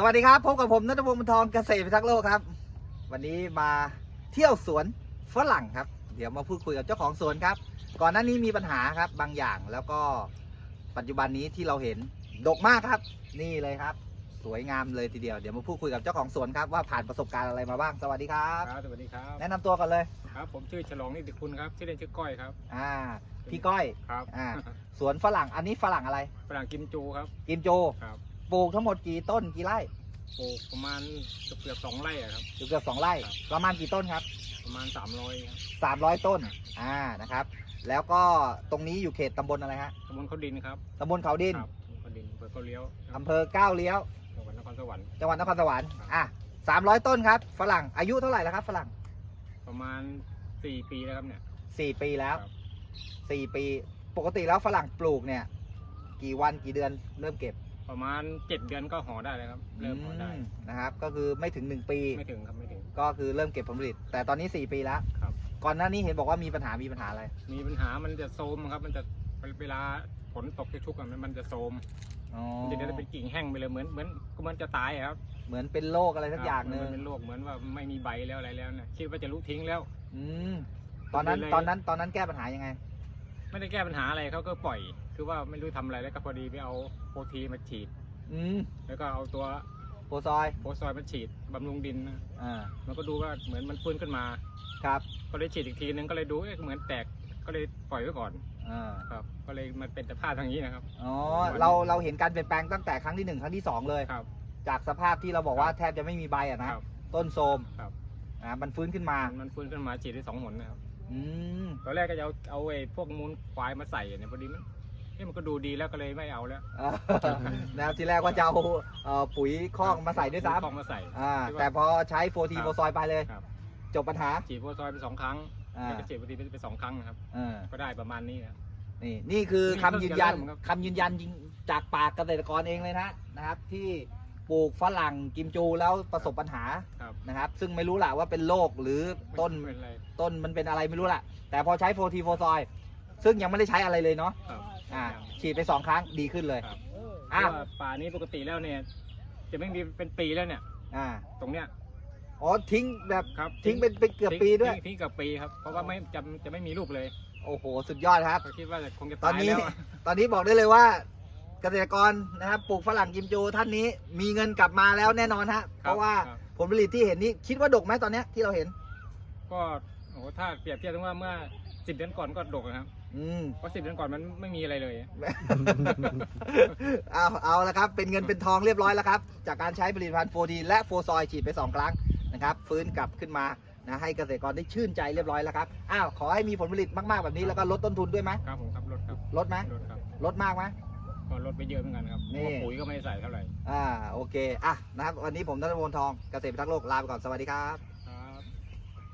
สวัสดีครับพบกับผมนัทพงศ์บรรทองเกษตรพิทักษ์โลกครับ วันนี้มาเที่ยวสวนฝรั่งครับ เดี๋ยวมาพูดคุยกับเจ้าของสวนครับ ก่อนหน้านี้มีปัญหาครับบางอย่างแล้วก็ปัจจุบันนี้ที่เราเห็นดกมากครับ นี่เลยครับ สวยงามเลยทีเดียวเดี๋ยวมาพูดคุยกับเจ้าของสวนครับว่าผ่านประสบการณ์อะไรมาบ้างสวัสดีครับ ครับสวัสดีครับ แนะนำตัวก่อนเลยครับ ผมชื่อฉลองนิติคุณครับชื่อเล่นชื่อก้อยครับอ่าพี่ก้อยครับอ่าสวนฝรั่งอันนี้ฝรั่งอะไร ฝรั่งกิมจูครับ กิมโจ ครับ ปลูกทั้งหมดกี่ต้นกี่ไร่ปลูกประมาณเกือบเกือบสองไร่อะครับ อยู่เกือบสองไร่ ครับ ประมาณกี่ต้นครับ ประมาณสามร้อยครับสามร้อยต้น อ่า นะครับ แล้วก็ตรงนี้อยู่เขตตำบลอะไรฮะ ตำบลเขาดินครับตำบลเขาดิน ครับตำบลเขาดินอำเภอเขาเลี้ยวครับอำเภอก้าวเลี้ยว จังหวัดนครสวรรค์จังหวัดนครสวรรค์ครับอะสามร้อยต้นครับ ฝรั่ง อายุเท่าไหร่แล้วครับ ฝรั่ง ประมาณสี่ปีแล้วครับเนี่ยสี่ปีแล้ว ครับสี่ปี ปกติแล้วฝรั่งปลูกเนี่ย กี่วันกี่เดือนเริ่มเก็บ ประมาณเจ็ดเดือนก็ห่อได้แล้วครับ เริ่มห่อได้มนะครับ ก็คือไม่ถึงหนึ่งปี ไม่ถึงครับไม่ถึง ก็คือเริ่มเก็บผลผลิต แต่ตอนนี้สี่ปีแล้วครับ ก่อนหน้านี้เห็นบอกว่ามีปัญหา มีปัญหาอะไร มีปัญหามันจะโซมครับ มันจะเวลาฝนตกชุกๆอะมันมันจะโซมอ๋อ มันจะเป็นกิ่งแห้งไปเลยเหมือนเหมือนก็เหมันจะตายอะครับเหมือนเป็นโรคอะไรสักอย่างหนึ่งมันเป็นโรคเหมือนว่าไม่มีใบแล้วอะไรแล้วเนี่ยคิดว่าจะลุทิ้งแล้ว อืม ตอนนั้นเลย ตอนนั้น ตอนนั้นแก้ปัญหายังไง ไม่ได้แก้ปัญหาอะไรเขาก็ปล่อย คือว่าไม่รู้ทำอะไรแล้วก็พอดีไปเอาโปรทีมาฉีด อืมแล้วก็เอาตัวโปรซอยโฟซอยมาฉีดบำรุงดินนะอ่า มันก็ดูว่าเหมือนมันฟื้นขึ้นมา ครับ ก็เลยฉีดอีกทีนึงก็เลยดูเอ๊ะเหมือนแตกก็เลยปล่อยไว้ก่อนอ่า ครับ ก็เลยมันเป็นสภาพทางนี้นะครับ อ๋อ เรา เราเห็นการเปลี่ยนแปลงตั้งแต่ครั้งที่หนึ่งครั้งที่สองเลย ครับ จากสภาพที่เราบอกว่าครับแทบจะไม่มีใบอะนะ ครับ ต้นโทรมครับ อ่า มันฟื้นขึ้นมา มันฟื้นขึ้นมาฉีดได้สองหนนะครับ อืมต อนแรกก็จะเอาเอาไอ้พวกมูลควายมาใส่เนี่ยพอดีมันเอ๊ะมันก็ดูดีแล้วก็เลยไม่เอาแล้วอ่านะครับทีแรกว่าจะเอาเอ่อปุ๋ยคอกมาใส่ด้วยซ้คอกมาใส่ำอ่าคิดว่าแต่พอใช้โฟทีครับโฟซอยไปเลย ครับ จบปัญหาฉีดโฟซอยไปสองครั้งอ่าแล้วก็ฉีดโปรตีนไปสองครั้งนะครับอ่าก็ได้ประมาณนี้นะครับนี่นี่คือนี่คำยืนยันเพิ่งจะเริ่มครับ คำยืนยันจริงจากปากเกษตรกรเองเลยนะนะครับ ที่ ปลูกฝรั่งกิมจูแล้วประสบปัญหาครับ นะครับ ซึ่งไม่รู้แหละว่าเป็นโรคหรือต้นไม่เป็นไร ต้นมันเป็นอะไรไม่รู้แหละแต่พอใช้โฟทีโฟซอยซึ่งยังไม่ได้ใช้อะไรเลยเนาะครับอ่าฉีดไปสองครั้งดีขึ้นเลยครับ อะเพราะว่าป่านี้ปกติแล้วเนี่ย จะไม่มีเป็นปีแล้วเนี่ย อ่าตรงเนี้ยอ๋อทิ้งแบบครับทิ้งเป็นเป็นเกือบทิ้งปีด้วย ทิ้งทิ้งเกือบปีครับ เพราะว่าไม่จะจะไม่มีรูปเลยโอ้โห สุดยอดครับ ก็คิดว่าคงจะตอนตายนี้แล้วอะตอนนี้บอกได้เลยว่า เกษตรกรนะครับปลูกฝรั่งกิมจูท่านนี้มีเงินกลับมาแล้วแน่นอนฮะเพราะว่าครับผลผลิตที่เห็นนี้คิดว่าดกไหมตอนเนี้ยที่เราเห็น ก็โอ้โหถ้าเปรียบเทียบถึงว่าเมื่อสิบเดือนก่อนก็ดกอะครับ อืม เพราะสิบเดือนก่อนมันไม่มีอะไรเลย เอาเอาละครับ เป็นเงินเป็นทองเรียบร้อยแล้วครับ จากการใช้ผลิตภัณฑ์โฟดีและโฟซอยฉีดไป 2 ครั้งนะครับ ฟื้นกลับขึ้นมานะให้เกษตรกรได้ชื่นใจเรียบร้อยแล้วครับ อ้าว ขอให้มีผลผลิตมาก ๆ แบบนี้แล้วก็ลดต้นทุนด้วยไหมครับผมครับลดครับลดไหมลดครับ ลดมากไหม ก็ลดไปเยอะเหมือนกันครับนี่เพราะปุ๋ยก็ไม่ได้ใส่เท่าไหร่ อ่าโอเคอะนะครับวันนี้ผมนัทพลทองเกษตรพิทักษ์โลกลาไปก่อนสวัสดีครับ